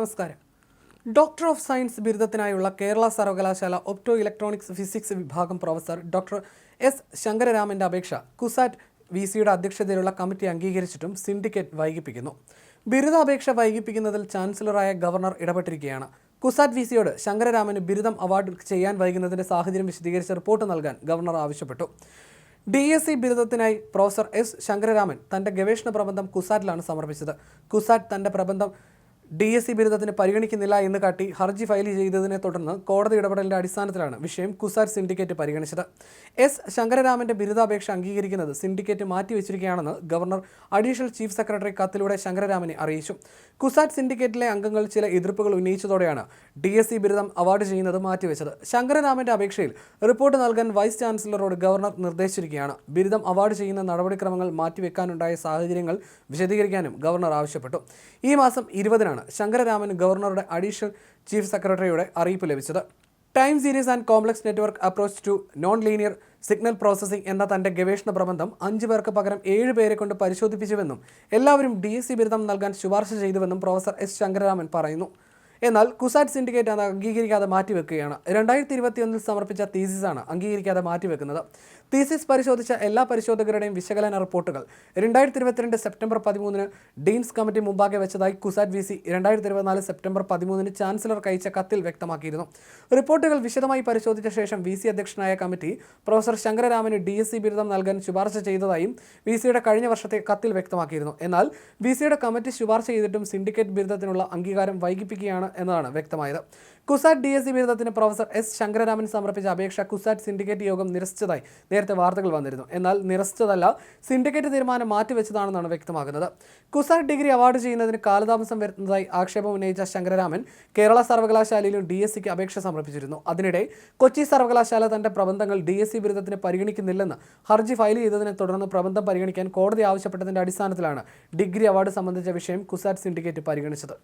നമസ്കാരം. Doctor of science ബിരുദത്തിനായുള്ള കേരള സർവകലാശാല ഒപ്റ്റോ ഇലക്ട്രോണിക്സ് ഫിസിക്സ് വിഭാഗം പ്രൊഫസർ ഡോക്ടർ എസ് ശങ്കരരാമന്റെ അപേക്ഷ കുസാറ്റ് വി സിയുടെ അധ്യക്ഷതയിലുള്ള കമ്മിറ്റി അംഗീകരിച്ചിട്ടും സിൻഡിക്കേറ്റ് വൈകിപ്പിക്കുന്നു. ബിരുദാപേക്ഷ വൈകിപ്പിക്കുന്നതിൽ ചാൻസലറായ ഗവർണർ ഇടപെട്ടിരിക്കുകയാണ്. കുസാറ്റ് വി സിയോട് ശങ്കരരാമന് ബിരുദം അവാർഡ് ചെയ്യാൻ വൈകുന്നതിന്റെ സാഹചര്യം വിശദീകരിച്ച് റിപ്പോർട്ട് നൽകാൻ ഗവർണർ ആവശ്യപ്പെട്ടു. ഡി എസ് സി ബിരുദത്തിനായി പ്രൊഫസർ എസ് ശങ്കരരാമൻ തന്റെ ഗവേഷണ പ്രബന്ധം കുസാറ്റിലാണ് സമർപ്പിച്ചത്. കുസാറ്റ് തന്റെ പ്രബന്ധം ഡി എസ് സി ബിരുദത്തിന് പരിഗണിക്കുന്നില്ല എന്ന് കാട്ടി ഹർജി ഫയൽ ചെയ്തതിനെ തുടർന്ന് കോടതി ഇടപെടലിന്റെ അടിസ്ഥാനത്തിലാണ് വിഷയം കുസാർ സിൻഡിക്കേറ്റ് പരിഗണിച്ചത്. എസ്. ശങ്കരരാമന്റെ ബിരുദാപേക്ഷ അംഗീകരിക്കുന്നത് സിൻഡിക്കേറ്റ് മാറ്റിവെച്ചിരിക്കുകയാണെന്ന് ഗവർണർ അഡീഷണൽ ചീഫ് സെക്രട്ടറി കത്തിലൂടെ ശങ്കരരാമനെ അറിയിച്ചു. കുസാറ്റ് സിൻഡിക്കേറ്റിലെ അംഗങ്ങൾ ചില എതിർപ്പുകൾ ഉന്നയിച്ചതോടെയാണ് ഡി എസ് സി ബിരുദം അവാർഡ് ചെയ്യുന്നത് മാറ്റിവെച്ചത്. ശങ്കരരാമന്റെ അപേക്ഷയിൽ റിപ്പോർട്ട് നൽകാൻ വൈസ് ചാൻസലറോട് ഗവർണർ നിർദ്ദേശിച്ചിരിക്കുകയാണ്. ബിരുദം അവാർഡ് ചെയ്യുന്ന നടപടിക്രമങ്ങൾ മാറ്റിവെക്കാനുണ്ടായ സാഹചര്യങ്ങൾ വിശദീകരിക്കാനും ഗവർണർ ആവശ്യപ്പെട്ടു. ഈ മാസം ഇരുപതിനാണ് ശങ്കരരാമൻ ഗവർണറുടെ അഡീഷണൽ ചീഫ് സെക്രട്ടറിയുടെ അറിയിപ്പ് ലഭിച്ചത്. Time series and complex network approach to non linear signal processing എന്ന തന്റെ ഗവേഷണ പ്രബന്ധം അഞ്ചു പേർക്ക് പകരം ഏഴ് പേരെ കൊണ്ട് പരിശോധിപ്പിച്ചുവെന്നും എല്ലാവരും ഡി എസ് സി ബിരുദം നൽകാൻ ശുപാർശ ചെയ്തുവെന്നും പ്രൊഫസർ എസ് ശങ്കരരാമൻ പറയുന്നു. എന്നാൽ കുസാറ്റ് സിൻഡിക്കേറ്റ് അത് അംഗീകരിക്കാതെ മാറ്റിവെക്കുകയാണ്. രണ്ടായിരത്തി ഇരുപത്തിയൊന്നിൽ സമർപ്പിച്ച തീസിസാണ് അംഗീകരിക്കാതെ മാറ്റിവെക്കുന്നത്. തീസിസ് പരിശോധിച്ച എല്ലാ പരിശോധകരുടെയും വിശകലന റിപ്പോർട്ടുകൾ. രണ്ടായിരത്തി ഇരുപത്തിരണ്ട് സെപ്റ്റംബർ പതിമൂന്നിന് ഡീൻസ് കമ്മിറ്റി മുമ്പാകെ വെച്ചതായി കുസാറ്റ് വി സി രണ്ടായിരത്തി ഇരുപത്തിനാല് സെപ്റ്റംബർ പതിമൂന്നിന് ചാൻസലർ അയച്ച കത്തിൽ വ്യക്തമാക്കിയിരുന്നു. റിപ്പോർട്ടുകൾ വിശദമായി പരിശോധിച്ച ശേഷം വി സി അധ്യക്ഷനായ കമ്മിറ്റി പ്രൊഫസർ ശങ്കരരാമന് ഡി എസ് സി ബിരുദം നൽകാൻ ശുപാർശ ചെയ്തതായും വി സിയുടെ കഴിഞ്ഞ വർഷത്തെ കത്തിൽ വ്യക്തമാക്കിയിരുന്നു. എന്നാൽ വി സിയുടെ കമ്മിറ്റി ശുപാർശ ചെയ്തിട്ടും സിൻഡിക്കേറ്റ് ബിരുദത്തിനുള്ള അംഗീകാരം വൈകിപ്പിക്കുകയാണ് എന്നതാണ് വ്യക്തമായത്. കുസാറ്റ് ഡി എസ് സി ബിരുദത്തിന് പ്രൊഫസർ എസ് ശങ്കരരാമൻ സമർപ്പിച്ച അപേക്ഷ കുസാറ്റ് സിൻഡിക്കേറ്റ് യോഗം നിരസിച്ചതായി നേരത്തെ വാർത്തകൾ വന്നിരുന്നു. എന്നാൽ നിരസിച്ചതല്ല സിൻഡിക്കേറ്റ് തീരുമാനം മാറ്റിവെച്ചതാണെന്നാണ് വ്യക്തമാകുന്നത്. കുസാറ്റ് ഡിഗ്രി അവാർഡ് ചെയ്യുന്നതിന് കാലതാമസം വരുന്നതായി ആക്ഷേപം ഉന്നയിച്ച ശങ്കരരാമൻ കേരള സർവകലാശാലയിലും ഡി എസ് സിക്ക് അപേക്ഷ സമർപ്പിച്ചിരുന്നു. അതിനിടെ കൊച്ചി സർവകലാശാല തന്റെ പ്രബന്ധങ്ങൾ ഡി എസ് സി ബിരുദത്തിന് പരിഗണിക്കുന്നില്ലെന്ന് ഹർജി ഫയൽ ചെയ്തതിനെ തുടർന്ന് പ്രബന്ധം പരിഗണിക്കാൻ കോടതി ആവശ്യപ്പെട്ടതിന്റെ അടിസ്ഥാനത്തിലാണ് ഡിഗ്രി അവാർഡ് സംബന്ധിച്ച വിഷയം കുസാറ്റ് സിൻഡിക്കേറ്റ് പരിഗണിച്ചത്.